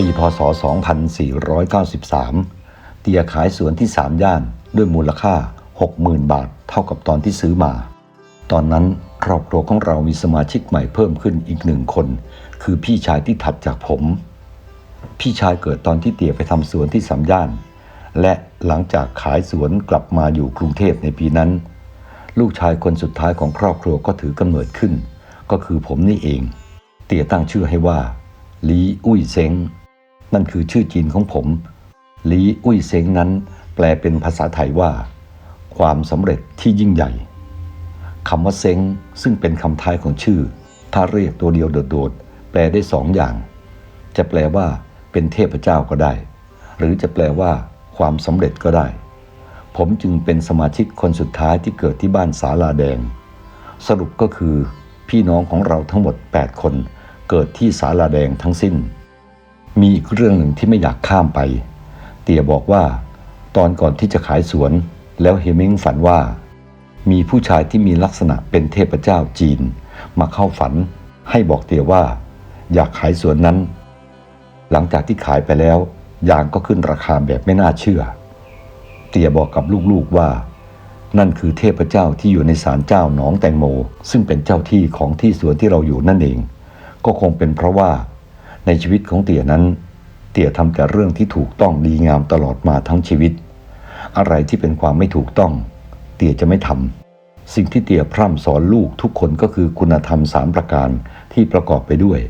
ปีพศ 2493 เตียขายสวนที่สามย่านด้วยมูลค่า 60,000 บาท เท่ากับตอนที่ซื้อมา ตอนนั้นครอบครัวของเรามีสมาชิกใหม่เพิ่มขึ้นอีกหนึ่งคน คือพี่ชายที่ถัดจากผม พี่ชายเกิดตอนที่เตี่ยไปทำสวนที่สามย่าน และหลังจากขายสวนกลับมาอยู่กรุงเทพในปีนั้น ลูกชายคนสุดท้ายของครอบครัวก็ถือกำเนิดขึ้น ก็คือผมนี่เอง เตี่ยตั้งชื่อให้ว่าลีอุ้ยเซ้ง นั่นคือชื่อจีนของผมลีอุ้ยเซ้งนั้นแปลเป็นภาษาไทยว่า ความสำเร็จที่ยิ่งใหญ่คำว่าเซ้งซึ่งเป็นคำท้ายของชื่อ ถ้าเรียกตัวเดียวโดดๆแปลได้สองอย่าง จะแปลว่าเป็นเทพเจ้าก็ได้ หรือจะแปลว่า ความสำเร็จก็ได้ ผมจึงเป็นสมาชิกคนสุดท้ายที่เกิดที่บ้านสาลาแดง สรุปก็คือ พี่น้องของเราทั้งหมด 8 คนเกิดที่สาลาแดงทั้งสิ้น มีอีกเรื่องหนึ่งที่ไม่อยากข้ามไป เตี่ยบอกว่า ตอนก่อนที่จะขายสวน แล้วเฮมิงฝันว่า มีผู้ชายที่มีลักษณะเป็นเทพเจ้าจีน มาเข้าฝัน ให้บอกเตี่ยว่า อยากขายสวนนั้น หลังจากที่ขายไปแล้วยางก็ขึ้นราคาแบบไม่น่าเชื่อ เตี่ยบอกกับลูกๆว่า นั่นคือเทพเจ้าที่อยู่ในศาลเจ้าหนองแตงโม ซึ่งเป็นเจ้าที่ของที่สวนที่เราอยู่นั่นเอง ก็คงเป็นเพราะว่า ในชีวิตของเตี่ยนั้น เตี่ยทำแต่เรื่องที่ถูกต้องดีงามตลอดมาทั้งชีวิต อะไรที่เป็นความไม่ถูกต้อง เตี่ยจะไม่ทำสิ่งที่เตี่ยพร่ำสอนลูกทุกคนก็คือคุณธรรมสามประการที่ประกอบไปด้วย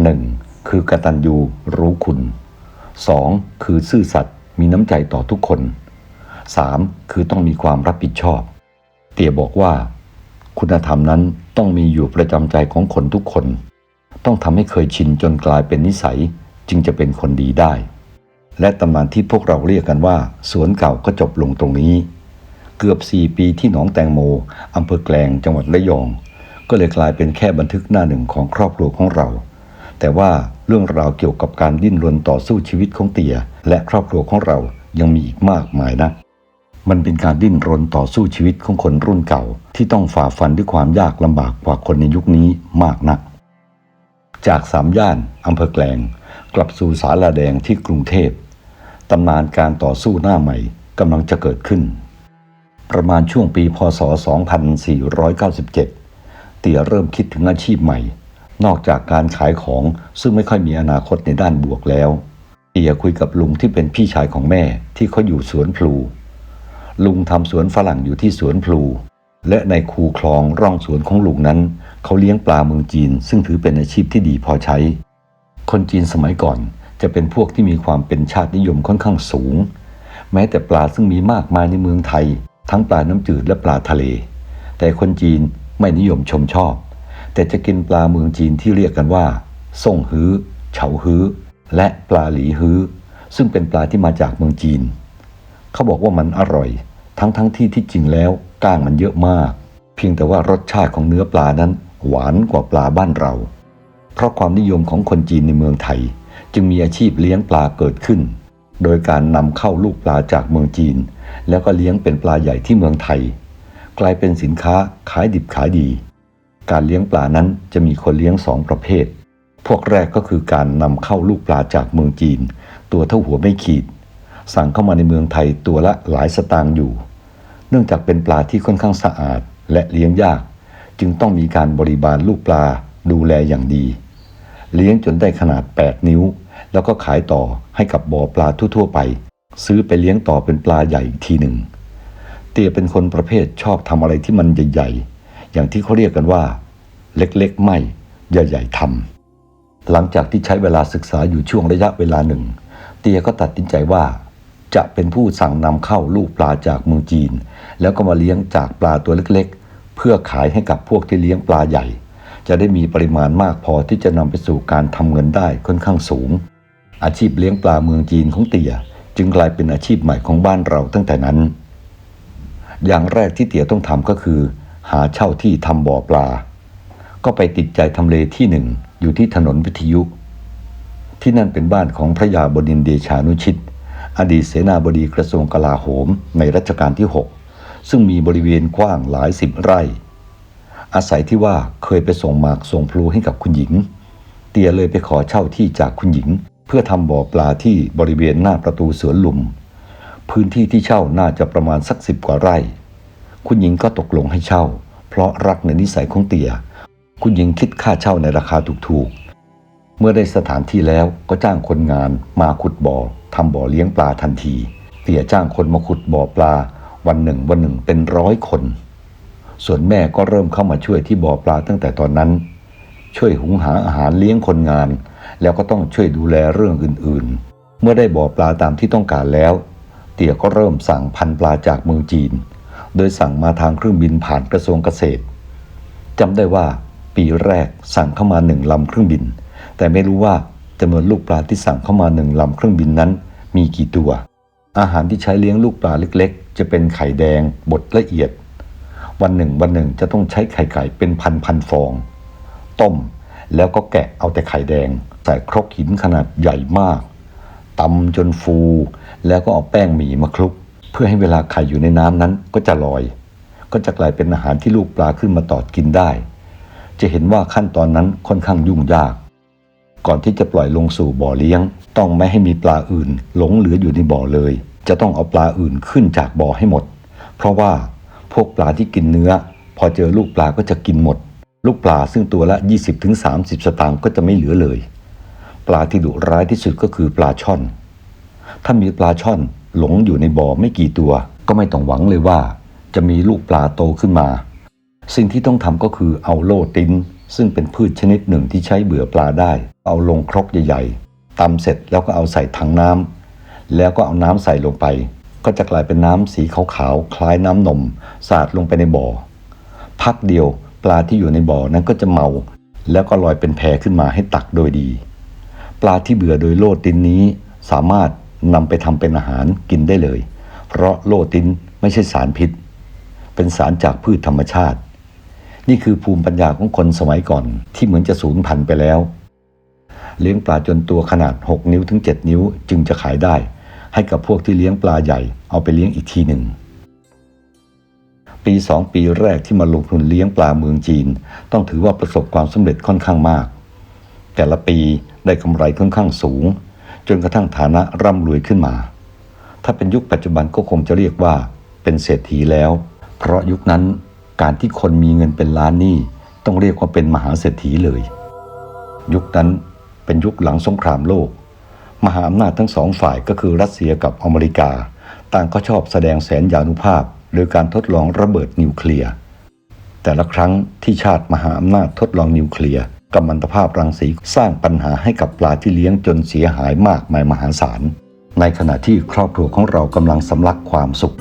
1. คือกตัญญูรู้คุณ 2. คือซื่อสัตย์มีน้ำใจต่อทุกคน 3. คือต้องมีความรับผิดชอบ เตี่ยบอกว่า คุณธรรมนั้นต้องมีอยู่ประจำใจของคนทุกคน ต้องทำให้เคยชินจนกลายเป็นนิสัยจึงจะเป็นคนดีได้ และตำนานที่พวกเราเรียกกันว่า สวนเก่าก็จบลงตรงนี้ เกือบ 4 ปีที่หนองแตงโมอำเภอแกลงจังหวัดระยอง ก็เลยกลายเป็นแค่บันทึกหน้าหนึ่งของครอบครัวของเรา แต่ว่าเรื่องราวเกี่ยวกับการดิ้นรนต่อสู้ชีวิตของเตี่ยและครอบครัวของเรายังมีอีกมากมายนะมันเป็นการดิ้นรนต่อสู้ชีวิตของคนรุ่นเก่า ที่ต้องฝ่าฟันด้วยความยากลำบากกว่าคนในยุคนี้มากนัก จากสามย่านอำเภอแกลง กลับสู่สาลาแดงที่กรุงเทพตำนานการต่อสู้หน้าใหม่กำลังจะเกิดขึ้น ประมาณช่วงปีพศ 2497 เตี่ยเริ่มคิดถึงอาชีพใหม่ นอกจากการขายของซึ่งไม่ค่อยมีอนาคตในด้านบวกแล้ว เตี่ยคุยกับลุงที่เป็นพี่ชายของแม่ที่เขาอยู่สวนพลู ลุงทำสวนฝรั่งอยู่ที่สวนพลู และในคูคลองร่องสวนของลุงนั้น เขาเลี้ยงปลาเมืองจีน ซึ่งถือเป็นอาชีพที่ดีพอใช้ คนจีนสมัยก่อนจะเป็นพวกที่มีความเป็นชาตินิยมค่อนข้างสูง แม้แต่ปลาซึ่งมีมากมายในเมืองไทย ทั้งปลาน้ำจืดและปลาทะเล แต่คนจีนไม่นิยมชมชอบ แต่จะกินปลาเมืองจีนที่เรียกกันว่าส่งฮื้อ เฉาฮื้อ และปลาหลีฮื้อ ซึ่งเป็นปลาที่มาจากเมืองจีน เขาบอกว่ามันอร่อย ทั้งทั้งที่ที่จริงแล้วก้างมันเยอะมาก เพียงแต่ว่ารสชาติของเนื้อปลานั้น หวานกว่าปลาบ้านเรา เพราะความนิยมของคนจีนในเมืองไทย จึงมีอาชีพเลี้ยงปลาเกิดขึ้น โดยการนำเข้าลูกปลาจากเมืองจีน แล้วก็เลี้ยงเป็นปลาใหญ่ที่เมืองไทย กลายเป็นสินค้าขายดิบขายดี การเลี้ยงปลานั้นจะมีคนเลี้ยงสองประเภท พวกแรกก็คือการนำเข้าลูกปลาจากเมืองจีน ตัวเท่าหัวไม่ขีด สั่งเข้ามาในเมืองไทยตัวละหลายสตางค์อยู่ เนื่องจากเป็นปลาที่ค่อนข้างสะอาดและเลี้ยงยาก จึงต้องมีการบริบาลลูกปลาดูแลอย่างดี เลี้ยงจนได้ขนาด 8 นิ้ว แล้วก็ขายต่อให้กับบ่อปลาทั่ว ๆ ไป ซื้อไปเลี้ยงต่อเป็นปลาใหญ่อีกทีหนึ่ง เตียเป็นคนประเภทชอบทำอะไรที่มันใหญ่ๆ อย่างที่เขาเรียกกันว่า เล็กๆ ไม่ ใหญ่ๆทำหลังจากที่ใช้เวลาศึกษาอยู่ช่วงระยะเวลาหนึ่ง เตียก็ตัดสินใจว่าจะเป็นผู้สั่งนำเข้าลูกปลาจากเมืองจีน แล้วก็มาเลี้ยงจากปลาตัวเล็ก เพื่อขายให้กับพวกที่เลี้ยงปลาใหญ่ จะได้มีปริมาณมากพอที่จะนำไปสู่การทำเงินได้ค่อนข้างสูง อาชีพเลี้ยงปลาเมืองจีนของเตียจึงกลายเป็นอาชีพใหม่ของบ้านเราตั้งแต่นั้น อย่างแรกที่เตียต้องทำก็คือ หาเช่าที่ทำบ่อปลา ก็ไปติดใจทำเลที่หนึ่งอยู่ที่ถนนวิทยุ ที่นั่นเป็นบ้านของพระยาบดินเดชานุชิต อดีตเสนาบดีกระทรวงกลาโหมในรัชกาลที่ 6 ซึ่งมีบริเวณกว้างหลายสิบไร่ อาศัยที่ว่าเคยไปส่งหมากส่งพลูให้กับคุณหญิง เตียเลยไปขอเช่าที่จากคุณหญิง เพื่อทำบ่อปลาที่บริเวณหน้าประตูสวนลุม พื้นที่ที่เช่าน่าจะประมาณสักสิบกว่าไร่ คุณหญิงก็ตกลงให้เช่า เพราะรักในนิสัยของเตีย คุณหญิงคิดค่าเช่าในราคาถูกๆ เมื่อได้สถานที่แล้วก็จ้างคนงานมาขุดบ่อทำบ่อเลี้ยงปลาทันทีเตียจ้างคนมาขุดบ่อปลา วันหนึ่งวันหนึ่งเป็นร้อยคน ส่วนแม่ก็เริ่มเข้ามาช่วยที่บ่อปลาตั้งแต่ตอนนั้น ช่วยหุงหาอาหารเลี้ยงคนงาน แล้วก็ต้องช่วยดูแลเรื่องอื่นๆ เมื่อได้บ่อปลาตามที่ต้องการแล้ว เตี่ยก็เริ่มสั่งพันปลาจากเมืองจีน โดยสั่งมาทางเครื่องบินผ่านกระทรวงเกษตรจำได้ว่าปีแรกสั่งเข้ามาหนึ่งลำเครื่องบิน แต่ไม่รู้ว่าจำนวนลูกปลาที่สั่งเข้ามาหนึ่งลำเครื่องบินนั้น มีกี่ตัว อาหารที่ใช้เลี้ยงลูกปลาเล็กๆ จะเป็นไข่แดงบดละเอียด วันหนึ่งวันหนึ่งจะต้องใช้ไข่ไก่เป็นพันพันฟอง ต้มแล้วก็แกะเอาแต่ไข่แดง ใส่ครกหินขนาดใหญ่มากตำจนฟู แล้วก็เอาแป้งหมี่มาคลุก เพื่อให้เวลาไข่อยู่ในน้ำนั้นก็จะลอย ก็จะกลายเป็นอาหารที่ลูกปลาขึ้นมาตอดกินได้ จะเห็นว่าขั้นตอนนั้นค่อนข้างยุ่งยาก ก่อนที่จะปล่อยลงสู่บ่อเลี้ยง ต้องไม่ให้มีปลาอื่น หลงเหลืออยู่ในบ่อเลย จะต้องเอาปลาอื่นขึ้นจากบ่อให้หมด เพราะว่าพวกปลาที่กินเนื้อ พอเจอลูกปลาก็จะกินหมด ลูกปลาซึ่งตัวละ 20-30 สตางค์ก็จะไม่เหลือเลย ปลาที่ดุร้ายที่สุดก็คือปลาช่อน ถ้ามีปลาช่อนหลงอยู่ในบ่อไม่กี่ตัว ก็ไม่ต้องหวังเลยว่า จะมีลูกปลาโตขึ้นมา สิ่งที่ต้องทำก็คือเอาโลติน ซึ่งเป็นพืชชนิดหนึ่งที่ใช้เบื่อปลาได้ เอาลงครกใหญ่ๆตำเสร็จแล้วก็เอาใส่ถังน้ำแล้วก็เอาน้ำใส่ลงไป ก็จะกลายเป็นน้ำสีขาวๆคล้ายน้ำนม สาดลงไปในบ่อ พักเดียวปลาที่อยู่ในบ่อนั้นก็จะเมา แล้วก็ลอยเป็นแพขึ้นมาให้ตักโดยดี ปลาที่เบื่อโดยโลตินนี้ สามารถนำไปทำเป็นอาหารกินได้เลย เพราะโลตินไม่ใช่สารพิษ เป็นสารจากพืชธรรมชาติ นี่คือภูมิปัญญาของคนสมัยก่อน ที่เหมือนจะสูญพันธุ์ไปแล้ว เลี้ยงปลาจนตัวขนาด 6 นิ้วถึง 7 นิ้วจึงจะขายได้ ให้กับพวกที่เลี้ยงปลาใหญ่เอาไปเลี้ยงอีกทีหนึ่ง ปีสองปีแรกที่มาลงทุนเลี้ยงปลาเมืองจีน ต้องถือว่าประสบความสำเร็จค่อนข้างมาก แต่ละปีได้กำไรค่อนข้างสูง จนกระทั่งฐานะร่ำรวยขึ้นมา ถ้าเป็นยุคปัจจุบันก็คงจะเรียกว่าเป็นเศรษฐีแล้ว เพราะยุคนั้น การที่คนมีเงินเป็นล้านนี่ต้องเรียกว่าเป็นมหาเศรษฐีเลย ยุคนั้นเป็นยุคหลังสงครามโลก มหาอำนาจทั้งสองฝ่ายก็คือรัสเซียกับอเมริกา ต่างก็ชอบแสดงแสนยานุภาพโดยการทดลองระเบิดนิวเคลียร์แต่ละครั้งที่ชาติมหาอำนาจทดลองนิวเคลียร์กัมมันตภาพรังสีสร้างปัญหาให้กับปลาที่เลี้ยงจนเสียหายมากมายมหาศาล ในขณะที่ครอบครัวของเรากำลังสำลักความสุข